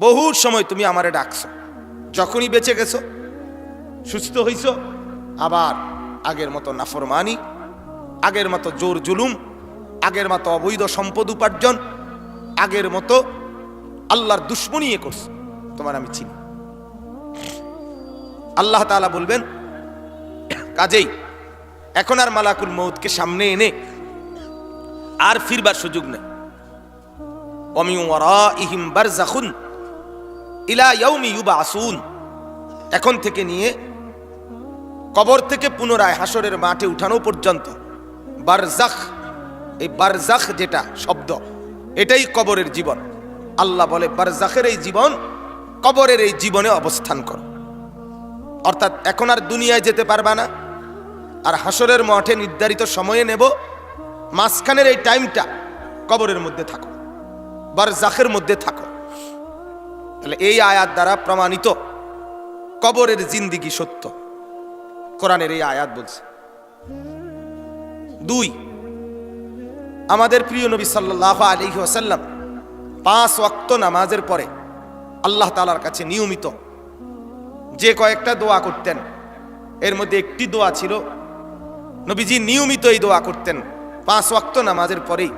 বহু সময় তুমি আমারে ডাকছো। যখনই বেঁচে গেছো, সুস্থ হইছ, আবার আগের মতো নাফরমানি, আগের মতো জোর জুলুম, আগের মতো অবৈধ সম্পদ উপার্জন, আগের মতো আল্লাহর দুশ্মনী এ করছ, তোমার আমি চিনি। আল্লাহ তাআলা বলবেন, কাজেই এখন আর মালাকুল মৌতকে সামনে এনে আর ফিরবার সুযোগ নেই। অমি ইহিম বারজাখুন ইলা ইয়াউমি ইউবাসুন। এখন থেকে নিয়ে কবর থেকে পুনরায় হাসরের মাঠে উঠানো পর্যন্ত বারজাখ, এই বারজাখ যেটা শব্দ, এটাই কবরের জীবন। আল্লাহ বলে, বারজাখের এই জীবন কবরের এই জীবনে অবস্থান করো। অর্থাৎ এখন আর দুনিয়ায় যেতে পারবা না, আর হাসরের মাঠে নির্ধারিত সময়ে নেব, মাঝখানের এই টাইমটা কবরের মধ্যে থাকো, বারজাখের মধ্যে থাকো। তাহলে এই আয়াত দ্বারা প্রমাণিত কবরের জিন্দিগি সত্য। কোরআনের এই আয়াত বলছে। দুই, আমাদের প্রিয় নবী সাল্লাহ আলহি ওসাল্লাম পাঁচ ওয়াক্ত নামাজের পরে আল্লাহ তালার কাছে নিয়মিত যে কয়েকটা দোয়া করতেন, এর মধ্যে একটি দোয়া ছিল, নবীজি নিয়মিত এই দোয়া করতেন। পাঁচ ওয়াক্ত নামাজের পরেই,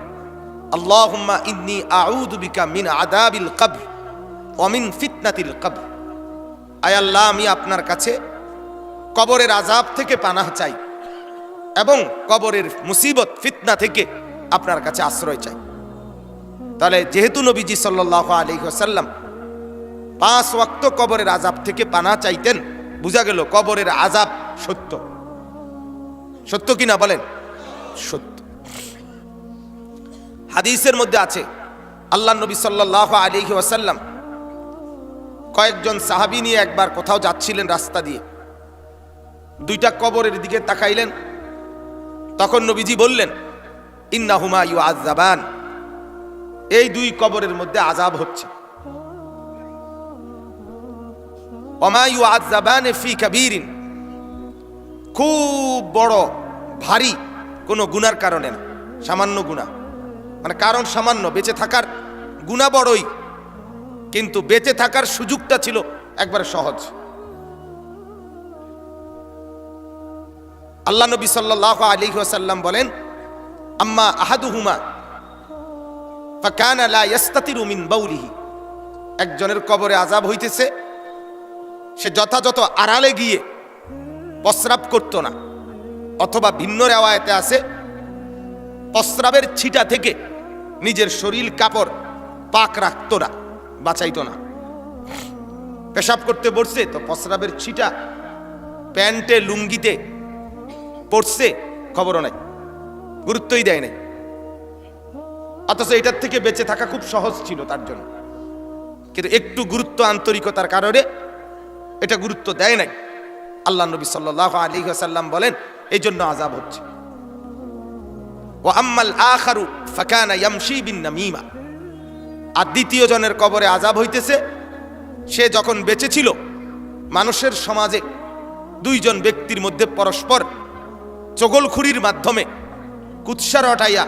আল্লাহুম্মা ইন্নি আউযু বিকা মিন আদাবিল কবর। অমিন ফিতনাতিল কবর। আয় আল্লাহ, আমি আপনার কাছে কবরের আজাব থেকে পানাহ চাই এবং কবরের মুসিবত, ফিতনা থেকে আপনার কাছে আশ্রয় চাই। তাহলে যেহেতু নবীজি সাল্লাহ আলী সাল্লাম পাঁচ ওয়াক্ত কবরের আজাব থেকে পানা চাইতেন, বোঝা গেল কবরের আজাব সত্য। সত্য কিনা বলেন? সত্য। হাদিসের মধ্যে আছে, আল্লাহ নবী সাল্লাহ আলী ওয়াসাল্লাম কয়েকজন সাহাবি নিয়ে একবার কোথাও যাচ্ছিলেন রাস্তা দিয়ে। দুইটা কবরের দিকে তাকাইলেন। তখন নবীজি বললেন, ইন্না হুমা ইউ আজাবান এই দুই কবরের মধ্যে আজাব হচ্ছে। অমা ইউ আজাবান খুব বড়, ভারী কোনো গুনার কারণে না, সামান্য গুণা মানে কারণ সামান্য, বেঁচে থাকার গুণা বড়ই। কিন্তু বেঁচে থাকার সুযোগটা ছিল একবারে সহজ। আল্লাহ নবী সাল্লাহ আলী ওয়াসাল্লাম বলেন, আম্মা আহাদুহুমা মিন একজনের কবরে আজাব হইতেছে, সে যথাযথ আড়ালে গিয়ে প্রস্রাব করতো না, অথবা ভিন্ন রেওয়ায়তে আছে, প্রস্রাবের ছিটা থেকে নিজের শরীর কাপড় পাক রাখতো না। বাঁচাইতো না। পেশাব করতে বসছে, তো প্রস্রাবের ছিটা প্যান্টে, লুঙ্গিতে পড়ছে খবরও নাই, গুরুত্বই দেয় নাই। অথচ এটার থেকে বেঁচে থাকা খুব সহজ ছিল তার জন্য। কিন্তু একটু গুরুত্ব আন্তরিকতার কারণে এটা গুরুত্ব দেয় নাই। আল্লাহ নবী সাল্লাহ আলী সাল্লাম বলেন, এই জন্য আজাব হচ্ছে। ও আম্মাল আখারু ফাকানা ইয়ামশি বিন নামিমা। আর দ্বিতীয় জনের কবরে আজাব হইতেছে। সে যখন বেঁচে ছিল, মানুষের সমাজে দুইজন ব্যক্তির মধ্যে পরস্পর চগলখুরির মাধ্যমে কুৎসা রটাইয়া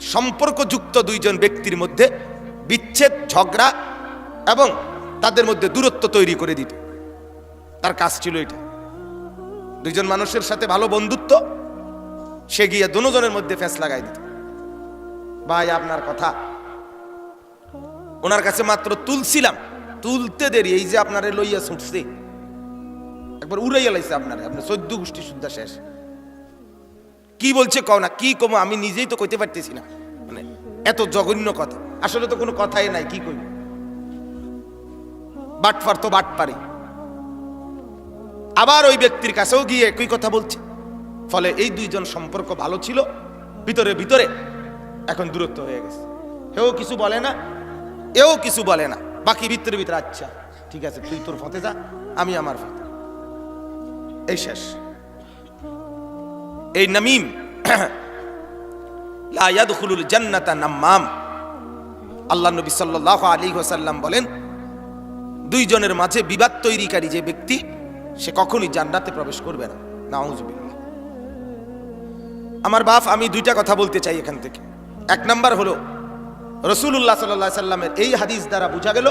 সম্পর্কযুক্ত দুইজন ব্যক্তির মধ্যে বিচ্ছেদ, ঝগড়া এবং তাদের মধ্যে দূরত্ব তৈরি করে দিত। তার কাজ ছিল এটা। দুইজন মানুষের সাথে ভালো বন্ধুত্ব, সে গিয়ে দুজনের মধ্যে ফ্যাঁস লাগাই দিত। ভাই, আপনার কথা ওনার কাছে মাত্র তুলছিলাম। তুলতে দেরি, এই যে আপনারে লইয়া ছুটছে। একবার উড়াইয়া লাইছে আপনারে, আপনার চোদ্দ গোষ্ঠী শুদ্ধা শেষ। কি বলছে কও না, কি কমো, আমি নিজেই তো কইতে পারতেছি না। মানে এত জঘন্য কথা, আসলে তো কোনো কথাই নাই, কি কইব? বাটফার তো বাট পারি আবার ওই ব্যক্তির কাছেও গিয়ে একই কথা বলছে। ফলে এই দুইজন সম্পর্ক ভালো ছিল, ভিতরে ভিতরে এখন দূরত্ব হয়ে গেছে। হেও কিছু বলে না এও কিছু বলে না। বাকি ভিতরে ভিতরে আচ্ছা ঠিক আছে, তুই তোর ফতে যা, আমি আমার ফতে। এই শেষ। এই নামিম, লা ইয়াদখুলুল জান্নাতা নাম্মাম। আল্লাহ নবী সাল্লাল্লাহু আলাইহি ওয়াসাল্লাম বলেন, দুইজনের মাঝে বিবাদ তৈরিকারী যে ব্যক্তি, সে কখনোই জান্নাতে প্রবেশ করবে না। নাউজুবিল্লাহ। আমার বাপ, আমি দুইটা কথা বলতে চাই এখান থেকে। এক নাম্বার হলো রসুল্লাহ সাল্লাহ সাল্লামের এই হাদিস দ্বারা বোঝা গেল,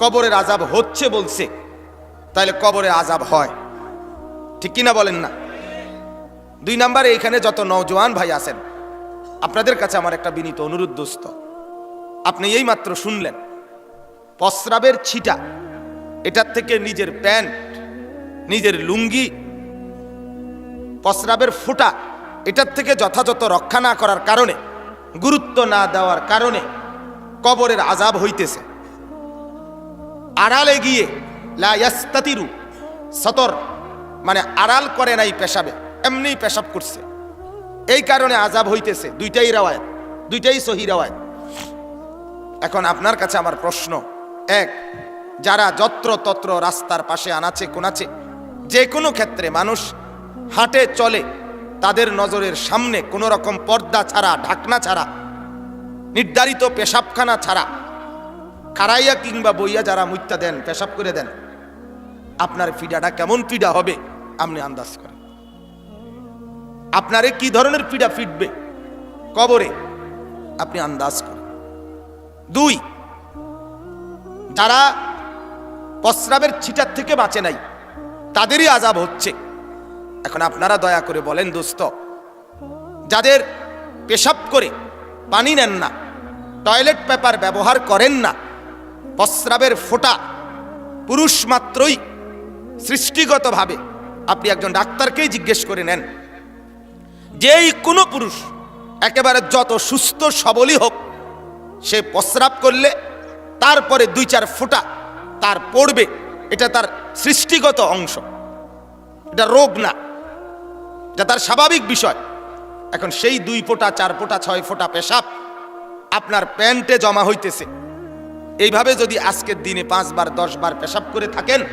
কবরের আজাব হচ্ছে বলছে। তাহলে কবরে আজাব হয়। ঠিক কিনা বলেন না? দুই নাম্বারে এইখানে যত নওজোয়ান ভাই আছেন, আপনাদের কাছে আমার একটা বিনীত অনুরোধ দোস্ত। আপনি এই মাত্র শুনলেন, প্রস্রাবের ছিটা, এটার থেকে নিজের প্যান্ট, নিজের লুঙ্গি, প্রস্রাবের ফুটা, এটার থেকে যথাযথ রক্ষা না করার কারণে গুরুত্ব না দেওয়ার কারণে কবরের আজাব হইতেছে। আড়ালে গিয়ে লা ইয়াস্তাতিরু, সতর মানে আড়াল করে নাই পেশাবে, এমনি পেশাব করছে। এই কারণে আজাব হইতেছে, দুইটাই রাওয়ায় দুইটাই সহি রাওয়ায় এখন আপনার কাছে আমার প্রশ্ন, এক, যারা যত্র তত্র রাস্তার পাশে আনাচে কোনাচে যে কোনো ক্ষেত্রে মানুষ হাটে, চলে তাদের নজরের সামনে কোনো রকম পর্দা ছাড়া, ঢাকনা ছাড়া, নির্ধারিত পেশাবখানা ছাড়া খারাইয়া কিংবা বইয়া যারা মুত্যা দেন, পেশাব করে দেন, আপনার পিডাটা কেমন পিডা হবে, আপনি আন্দাজ করেন। আপনারে কি ধরনের পিডা ফিটবে? কবরে, আপনি আন্দাজ করেন। দুই, যারা প্রস্রাবের ছিটার থেকে বাঁচে নাই, তাদেরই আজাব হচ্ছে। এখন আপনারা দয়া করে বলেন, দোস্ত, যাদের পেশাব করে পানি নেন না, টয়লেট পেপার ব্যবহার করেন না, প্রস্রাবের ফোঁটা পুরুষ মাত্রই সৃষ্টিগতভাবে আপনি একজন ডাক্তারকেই জিজ্ঞেস করে নেন। যেই কোনো পুরুষ একেবারে যত সুস্থ সবলই হোক, সে প্রস্রাব করলে তারপরে দুই চার ফোঁটা তার পড়বে, এটা তার সৃষ্টিগত অংশ। এটা রোগ না। এটা তার স্বাভাবিক বিষয়। এখন সেই দুই ফোঁটা, চার ফোঁটা, ছয় ফোঁটা পেশাব আপনার প্যান্টে জমা হইতেছে। এইভাবে যদি আজকের দিনে পাঁচবার দশ বার পেশাব করে থাকেন,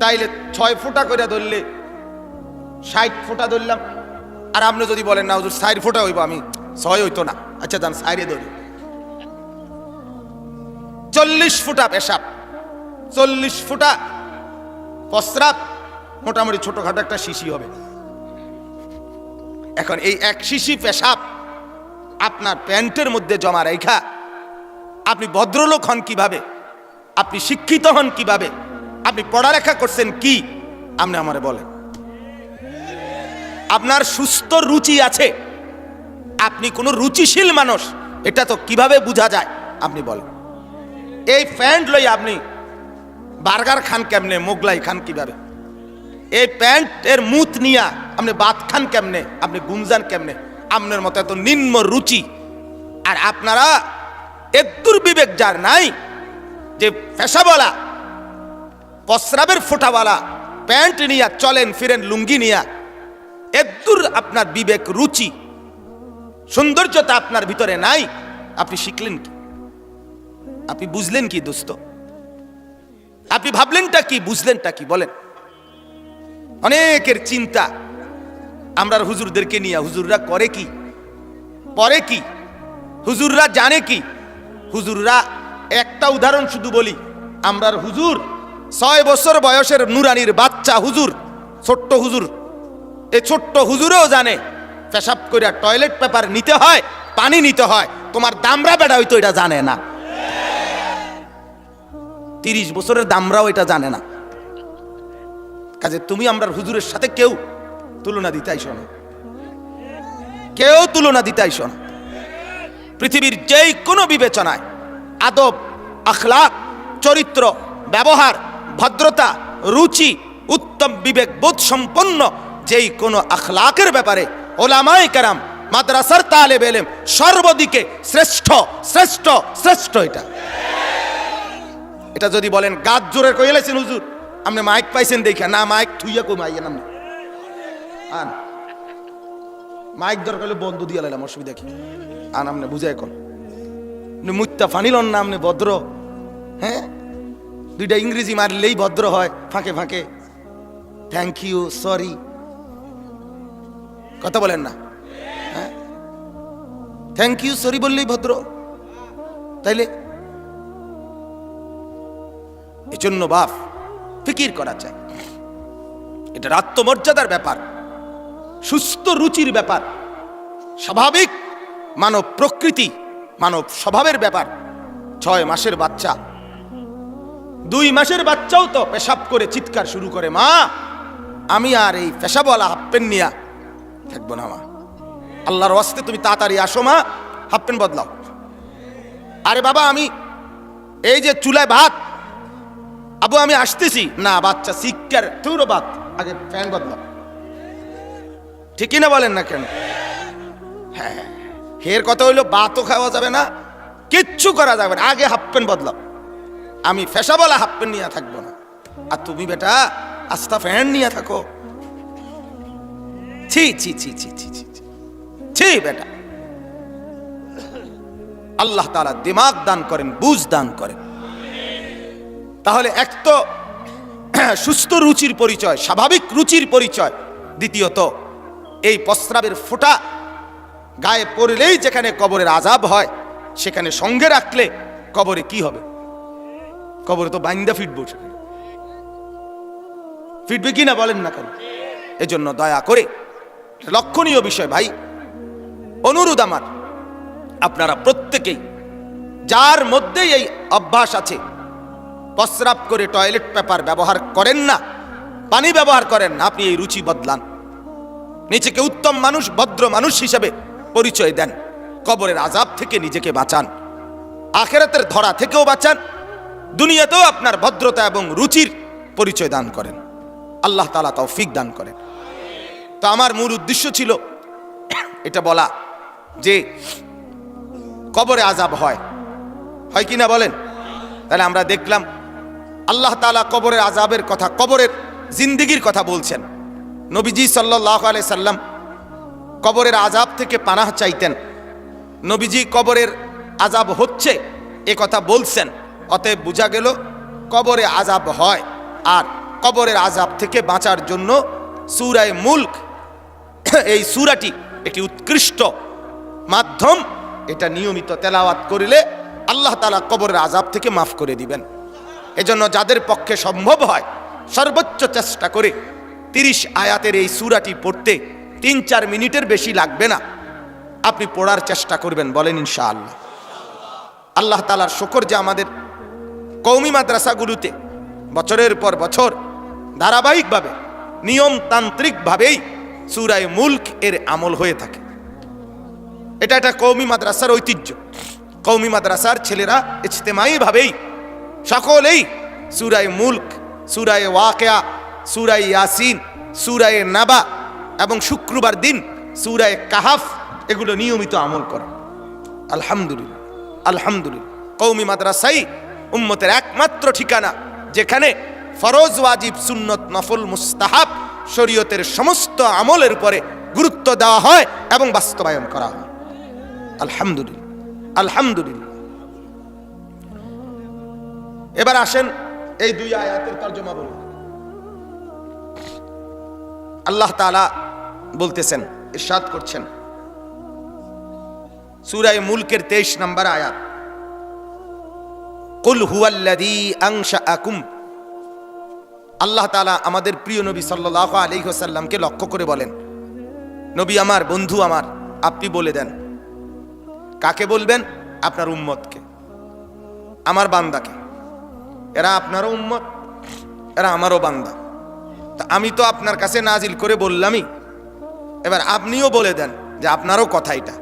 তাইলে ছয় ফোঁটা করে ধরলে ষাট ফোঁটা ধরলাম। আর আপনি যদি বলেন, না হুজুর, ষাট ফোঁটা হইব আমি। ছয় হইতো না। আচ্ছা যান সাইরে ধরি। চল্লিশ ফুটা পেশাব। চল্লিশ ফুটা প্রস্রাব মোটামুটি ছোটখাটো একটা শিশি হবে। এখন এই এক শিশি পেশাব আপনার প্যান্টের মধ্যে জমা রেখা, আপনি ভদ্রলোক হন কীভাবে? আপনি শিক্ষিত হন কীভাবে? আপনি পড়ালেখা করছেন কি? আপনি আমারে বলেন। আপনার সুস্থ রুচি আছে। আপনি কোনো রুচিশীল মানুষ, এটা তো কীভাবে বোঝা যায়? আপনি বলেন। এই প্যান্ট লই আপনি বার্গার খান কেমনে, মোগলাই খান কীভাবে? এই প্যান্টের মুত নিয়া আপনি বাত খান কেমনে? আপনি গুমজান কেমনে? আপনার মতো এত নিম্ন রুচি। আর আপনারা একদুর বিবেক যার নাই যে পেশাওয়ালা প্রস্রাবের ফোঁটাওয়ালা, প্যান্ট নিয়া চলেন ফিরেন, লুঙ্গি নিয়া একদূর আপনার বিবেক রুচি। সৌন্দর্যতা আপনার ভিতরে নাই। আপনি শিখলেন কি? আপনি বুঝলেন কি দোস্ত? আপনি ভাবলেনটা কি, বুঝলেনটা কি বলেন? অনেকের চিন্তা আমরা হুজুরদেরকে নিয়ে, হুজুররা করে কি? পরে কি? হুজুররা জানে কি? হুজুররা একটা উদাহরণ শুধু বলি। আমরার হুজুর ছয় বছর বয়সের নুরানির বাচ্চা হুজুর, ছোট্ট হুজুর। এই ছোট্ট হুজুরেও জানে, পেশাব করিয়া টয়লেট পেপার নিতে হয়, পানি নিতে হয়। তোমার দামরা বেড়া হইতো এটা জানে না। তিরিশ বছরের দামরাও এটা জানে না। কাজে তুমি আমরা হুজুরের সাথে কেউ তুলনা দিতে আইসো না কেউ তুলনা দিতে আইসো না পৃথিবীর যেই কোনো বিবেচনায় আদব, আখলাক, চরিত্র, ব্যবহার, ভদ্রতা, রুচি, উত্তম বিবেক, বোধ সম্পন্ন যেই কোনো আখলাকের ব্যাপারে ওলামাই কারাম, মাদ্রাসার তালে বেলেম সর্বদিকে শ্রেষ্ঠ শ্রেষ্ঠ শ্রেষ্ঠ এটা। এটা যদি বলেন গাছ জোরে কইলেছেন হুজুর, আপনি মাইক পাইছেন দেখে না, মাইক থুইয়া কই মাইয়া নাম আন। মাইক দরকার হলে বন্ধ দিয়ে লাইলাম, অসুবিধা কি? আন আপনি বুঝাই আপনি মুত্তা ফানিলন না আপনি ভদ্র। হ্যাঁ? দুইটা ইংরেজি মারলেই ভদ্র হয়, ফাঁকে ফাঁকে। থ্যাংক ইউ সরি কথা বলেন না। হ্যাঁ? থ্যাংক ইউ সরি বললেই ভদ্র। তাইলে? এজন্য বাপ, ফিকির করা চাই। এটা আত্মমর্যাদার ব্যাপার। সুস্থ রুচির ব্যাপার, স্বাভাবিক মানব প্রকৃতি, মানব স্বভাবের ব্যাপার। ছয় মাসের বাচ্চা। দুই মাসের বাচ্চাও তো পেশাব করে চিৎকার শুরু করে, মা, আমি আর এই পেশাবওয়ালা হাফ প্যান্ট নিয়া থাকব না, মা। আল্লাহর ওয়াস্তে তুমি তাড়াতাড়ি আসো, মা হাফ প্যান্ট বদলাও। আরে বাবা, আমি এই যে চুলায় ভাত, আবু আমি আসতেছি। না, বাচ্চা, শিক্ষার, তুরো বাত, আগে ফ্যান বদলাও। ঠিকই না বলেন না কেন? হ্যাঁ হের কথা হইল বাতও খাওয়া যাবে না, কিচ্ছু করা যাবে না। আগে হাফ প্যান্ট বদলাও। আমি ফেসাবলা হাফ প্যান্ট নিয়ে থাকব না। আর তুমি বেটা আস্তা ফ্যান নিয়ে থাকো। ছি ছি ছি ছি ছি ছি। ছি। বেটা। আল্লাহ তাআলা দিমাগ দান করেন, বুঝ দান করেন। তাহলে এক তো সুস্থ রুচির পরিচয়, স্বাভাবিক রুচির পরিচয়। দ্বিতীয়ত এই প্রস্রাবের ফোঁটা গায়ে পড়লেই যেখানে কবরের আজাব হয়, সেখানে সঙ্গে রাখলে কবরে কি হবে? কবরে তো বাইন্দা ফিটবো সেখানে। ফিটবে কি না বলেন না কেন? এজন্য দয়া করে লক্ষণীয় বিষয় ভাই। অনুরোধ আমার, আপনারা প্রত্যেকেই, যার মধ্যেই এই অভ্যাস আছে, প্রস্রাব করে টয়লেট পেপার ব্যবহার করেন না, পানি ব্যবহার করেন আপনি এই রুচি বদলান। নিজেকে উত্তম মানুষ, ভদ্র মানুষ হিসেবে পরিচয় দেন। কবরের আজাব থেকে নিজেকে বাঁচান। আখেরাতের ধরা থেকেও বাঁচান। দুনিয়াতেও আপনার ভদ্রতা এবং রুচির পরিচয় দান করেন। আল্লাহ তালা তৌফিক দান করেন। তো আমার মূল উদ্দেশ্য ছিল এটা বলা যে কবরে আজাব হয়। হয় কি না বলেন? তাহলে আমরা দেখলাম আল্লাহ তালা কবরের আজাবের কথা, কবরের জিন্দিগির কথা বলছেন। নবীজি সাল্লাহ আলাই সাল্লাম কবরের আজাব থেকে পানাহ চাইতেন। নবীজি কবরের আজাব হচ্ছে এ কথা বলছেন, অতএব বোঝা গেল কবরে আজাব হয় আর কবরের আজাব থেকে বাঁচার জন্য সুরায় মুল্ক, এই সুরাটি একটি উৎকৃষ্ট মাধ্যম। এটা নিয়মিত তেলাওয়াত করিলে আল্লাহ তালা কবরের আজাব থেকে মাফ করে দিবেন। এজন্য যাদের পক্ষে সম্ভব হয় সর্বোচ্চ চেষ্টা করে তিরিশ আয়াতের এই সুরাটি পড়তে তিন চার মিনিটের বেশি লাগবে না। আপনি পড়ার চেষ্টা করবেন, বলেন ইনশাআল্লাহ। আল্লাহ তালার শকর যে আমাদের কৌমি মাদ্রাসাগুলোতে বছরের পর বছর ধারাবাহিকভাবে, নিয়মতান্ত্রিকভাবেই সুরায় মুল্ক এর আমল হয়ে থাকে। এটা একটা কৌমি মাদ্রাসার ঐতিহ্য। কৌমি মাদ্রাসার ছেলেরা ইজতেমাইভাবেই সকলেই সুরায় মুল্ক, সুরায় ওয়াকেয়া সুরায় ইয়াসিন, সুরায় নাবা এবং শুক্রবার দিন সুরায় কাহাফ এগুলো নিয়মিত আমল করে। আলহামদুলিল্লাহ আলহামদুলিল্লাহ। কৌমি মাদ্রাসাই উম্মতের একমাত্র ঠিকানা, যেখানে ফরজ, ওয়াজিব, সুন্নত, নফল, মুস্তাহাব শরীয়তের সমস্ত আমলের উপরে গুরুত্ব দেওয়া হয় এবং বাস্তবায়ন করা হয়। আলহামদুলিল্লাহ আলহামদুলিল্লাহ। এবার আসেন এই দুই আয়াতের তর্জমা বলুন আল্লাহ তাআলা বলতেছেন, ইরশাদ করছেন। সুরায় মুলকের 23 নম্বর আয়াত। কুল হুয়াল্লাদি আংশা আনশাআকুম আল্লাহ তালা আমাদের প্রিয় নবী সাল্লাল্লাহু আলাইহি ওয়াসাল্লামকে লক্ষ্য করে বলেন, নবী আমার, বন্ধু আমার, আপনি বলে দেন। কাকে বলবেন? আপনার উম্মতকে। আমার বান্দাকে। এরা আপনারও উম্মত, এরা আমারও বান্দা। তা আমি তো আপনার কাছে নাজিল করে বললামই। এবার আপনিও বলে দেন যে আপনারও কথা এটা।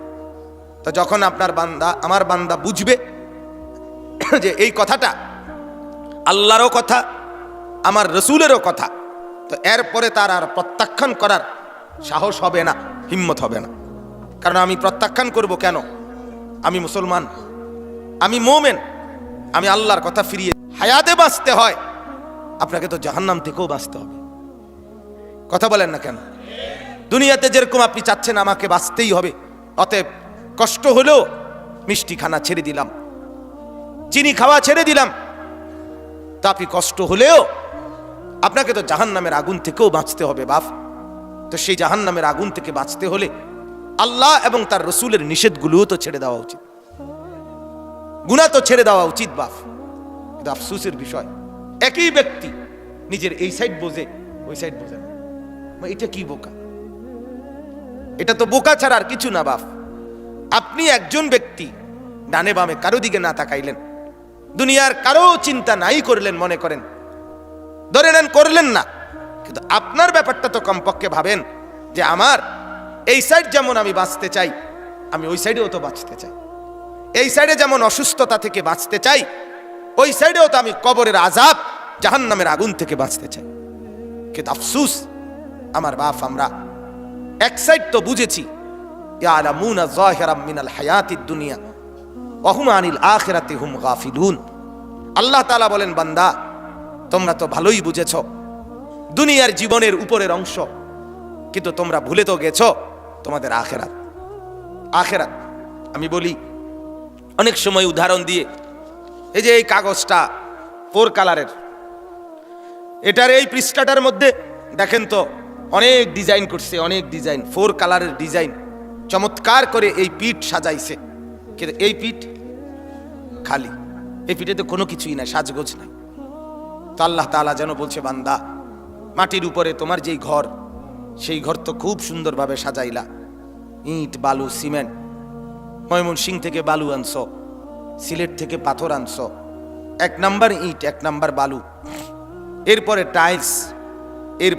তো যখন আপনার বান্দা, আমার বান্দা বুঝবে যে এই কথাটা আল্লাহরও কথা, আমার রসুলেরও কথা, তো এরপরে তার আর প্রত্যাখ্যান করার সাহস হবে না, হিম্মত হবে না। কারণ আমি প্রত্যাখ্যান করব কেন? আমি মুসলমান, আমি মোমেন, আমি আল্লাহর কথা ফিরিয়ে হায়াতে বাঁচতে হয়। আপনাকে তো জাহান্নাম থেকেও বাঁচতে হবে। কথা বলেন না কেন? দুনিয়াতে যেরকম আপনি চাচ্ছেন আমাকে বাঁচতেই হবে, অতএব কষ্ট হলেও মিষ্টি খানা ছেড়ে দিলাম। চিনি খাওয়া ছেড়ে দিলাম। তা আপনি কষ্ট হলেও আপনাকে তো জাহান নামের আগুন থেকেও বাঁচতে হবে বাপ। তো সেই জাহান নামের আগুন থেকে বাঁচতে হলে আল্লাহ এবং তার রসুলের নিষেধগুলোও তো ছেড়ে দেওয়া উচিত। গুণা তো ছেড়ে দেওয়া উচিত বাপ। কিন্তু আফসুসের বিষয়, একই ব্যক্তি নিজের এই সাইড বোঝে, ওই সাইড বোঝে না। এটা কি বোকা? এটা তো বোকা ছাড়া আর কিছু না, বাপ। আপনি একজন ব্যক্তি, ডানে বামে কারও দিকে না তাকাইলেন, দুনিয়ার কারও চিন্তা নাই করলেন, মনে করেন। ধরে নেন, করলেন না। কিন্তু আপনার ব্যাপারটা তো কমপক্ষে ভাবেন যে আমার এই সাইড যেমন আমি বাঁচতে চাই, আমি ওই সাইডেও তো বাঁচতে চাই। এই সাইডে যেমন অসুস্থতা থেকে বাঁচতে চাই, ওই সাইডেও তো আমি কবরের আজাব জাহান্নামের আগুন থেকে বাঁচতে চাই। কিন্তু আফসুস আমার বাপ, আমরা এক সাইড তো বুঝেছি মিনাল দুনিয়া আনিল গাফিলুন। আল্লাহ তাআলা বলেন, বান্দা, তোমরা তো ভালোই বুঝেছ, দুনিয়ার জীবনের উপরের অংশ, কিন্তু তোমরা ভুলে তো গেছ তোমাদের আখেরাত। আখেরাত, আমি বলি, অনেক সময় উদাহরণ দিয়ে, এই যে এই কাগজটা, ফোর কালারের, এটার এই পৃষ্ঠাটার মধ্যে, দেখেন তো অনেক ডিজাইন করছে, অনেক ডিজাইন ফোর কালারের ডিজাইন। চমৎকার করে এই পিঠ সাজাইছে। কিন্তু এই পিঠ খালি। এই পিঠে তো কোনো কিছুই নাই, সাজগোজ নাই। তো আল্লাহ তাআলা যেন বলছে, বান্দা, মাটির উপরে তোমার যেই ঘর, সেই ঘর তো খুব সুন্দরভাবে সাজাইলা। ইট, বালু, সিমেন্ট ময়মন সিং থেকে বালু আনছো, সিলেট থেকে পাথর আনছো, এক নাম্বার ইট, এক নাম্বার বালু, এরপরে টাইলস, এর